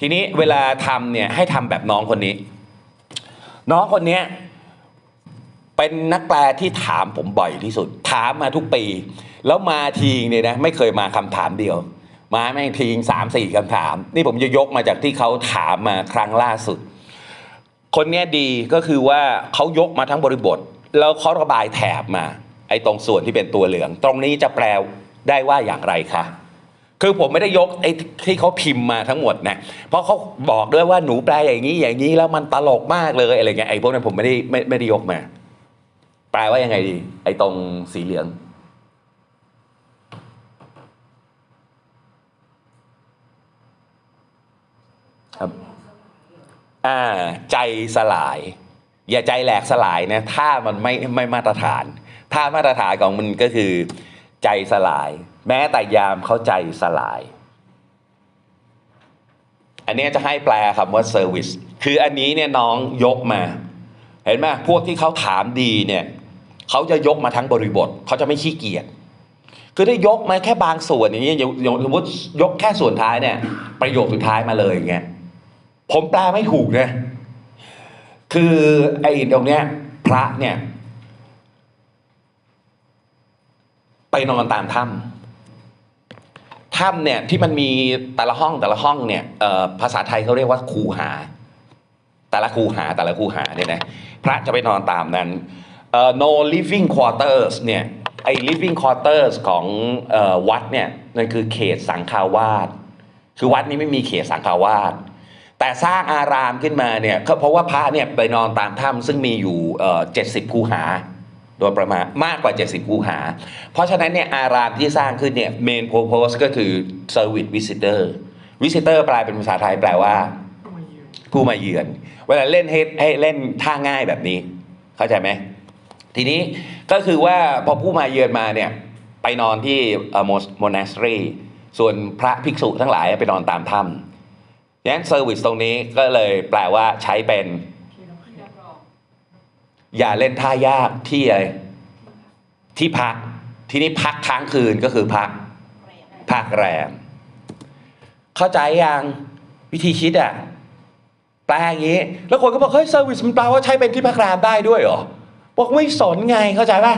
ทีนี้เวลาทำเนี่ยให้ทำแบบน้องคนนี้ น้องคนนี้เป็นนักแปลที่ถามผมบ่อยที่สุด ถามมาทุกปี แล้วมาทีเนี่ยนะไม่เคยมาคำถามเดียว มาแม่งทีงสามสี่คำถาม นี่ผมจะยกมาจากที่เขาถามมาครั้งล่าสุด คนเนี้ยดีก็คือว่าเขายกมาทั้งบริบท แล้วเขาระบายแถบมา ไอ้ตรงส่วนที่เป็นตัวเหลือง ตรงนี้จะแปลได้ว่าอย่างไรคะ คือผมไม่ได้ยกไอ้ที่เขาพิมพ์มาทั้งหมดนะเพราะเขาบอกด้วยว่าหนูแปลอย่างนี้อย่างนี้แล้วมันตลกมากเลยอะไรเงี้ยไอ้พวกนั้นผมไม่ได้ไม่ไม่ได้ยกมา แปลว่ายังไงดี ไอ้ตรงสีเหลืองครับอ่าใจสลาย อย่าใจแหลกสลายนะถ้ามันไม่ไม่มาตรฐาน ถ้ามาตรฐานของมันก็คือ ใจสลาย แม้แต่ยามเข้าใจสลาย อันนี้จะให้แปลคำว่า service คืออันนี้เนี่ยน้องยกมา เห็นไหมพวกที่เขาถามดีเนี่ยเขาจะยกมาทั้งบริบทเขาจะไม่ขี้เกียจคือได้ยกมาแค่บางส่วนอย่างนี้อย่างอย่างสมมติยกแค่ส่วนท้ายเนี่ย ประโยคสุดท้ายมาเลยอย่างเงี้ยผมแปลไม่ถูกนะคือไอ้ตรงเนี้ย พระเนี่ย ไปนอนตามถ้ำ ถ้ำเนี่ยที่มันมีแต่ละห้องแต่ละห้องเนี่ยภาษาไทยเขาเรียกว่าคูหา แต่ละคูหาแต่ละคูหาเนี่ยนะพระจะไปนอนตามนั้นเอ่อ no living quarters เนี่ยไอ้ living quarters ของวัดเนี่ยนั่นคือเขตสังฆาวาสคือวัดนี้ไม่มีเขตสังฆาวาสแต่สร้างอารามขึ้นมาเนี่ยก็เพราะว่าพระเนี่ยไปนอนตามถ้ำซึ่งมีอยู่เจ็ดสิบคูหา โดยประมาณมากกว่า 70 คูหา เพราะฉะนั้นเนี่ยอารามที่สร้างขึ้นเนี่ย main purpose ก็คือ service visitor visitor แปลเป็นภาษาไทยแปลว่า ผู้มาเยือน เวลาเล่นให้ให้เล่นท่าง่ายแบบนี้ เข้าใจไหม ทีนี้ก็คือว่าพอผู้มาเยือนมาเนี่ยไปนอนที่โมนาสตรีส่วนพระภิกษุทั้งหลายไปนอนตามถ้ำยันเซอร์วิสตรงนี้ก็เลยแปลว่าใช้เป็น อย่าเล่นท่ายากที่อะไรที่พัก ที่นี้พักค้างคืนก็คือพักพักแรม เข้าใจยังวิธีคิดอะแปลอย่างนี้ แล้วคนก็บอกเฮ้ยเซอร์วิสมันแปลว่าใช้เป็นที่พักแรมได้ด้วยเหรอบอกไม่สนไงเข้าใจป่ะ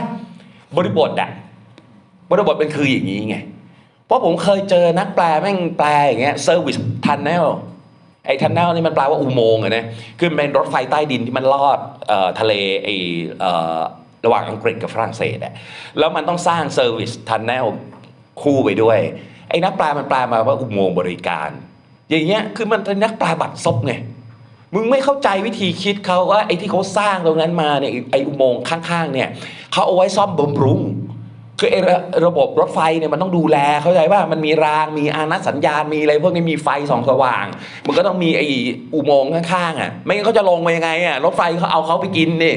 บริบทอะบริบทเป็นคืออย่างนี้ไง เพราะผมเคยเจอนักแปลแม่งแปลอย่างเงี้ยเซอร์วิสทันแนล ไอ้ทันแนลนี่มันแปลว่าอุโมงค์อะนะคือมันเป็นรถไฟใต้ดินที่มันลอดเอ่อทะเลไอ้เอ่อระหว่างอังกฤษกับฝรั่งเศสอะแล้วมันต้องสร้างเซอร์วิสทันแนลคู่ไปด้วย ไอ้นักปลามันแปลมาว่าอุโมงค์บริการ อย่างเงี้ยคือมันเป็นนักปลาบัตรซบไงมึงไม่เข้าใจวิธีคิดเขาว่าไอ้ที่เขาสร้างตรงนั้นมาเนี่ยไอ้ไอ้อุโมงค์ข้างๆเนี่ยเขาเอาไว้ซ่อมบำรุง คือไอ้ระบบรถไฟเนี่ยมันต้องดูแลเข้าใจว่ามันมีรางมีอานัตสัญญาณมีอะไรพวกนี้มีไฟสองสว่าง มันก็ต้องมีไอ้อุโมงค์ข้างๆอะไม่งั้นเขาจะลงมายังไงอะรถไฟเขาเอาเขาไปกินนี่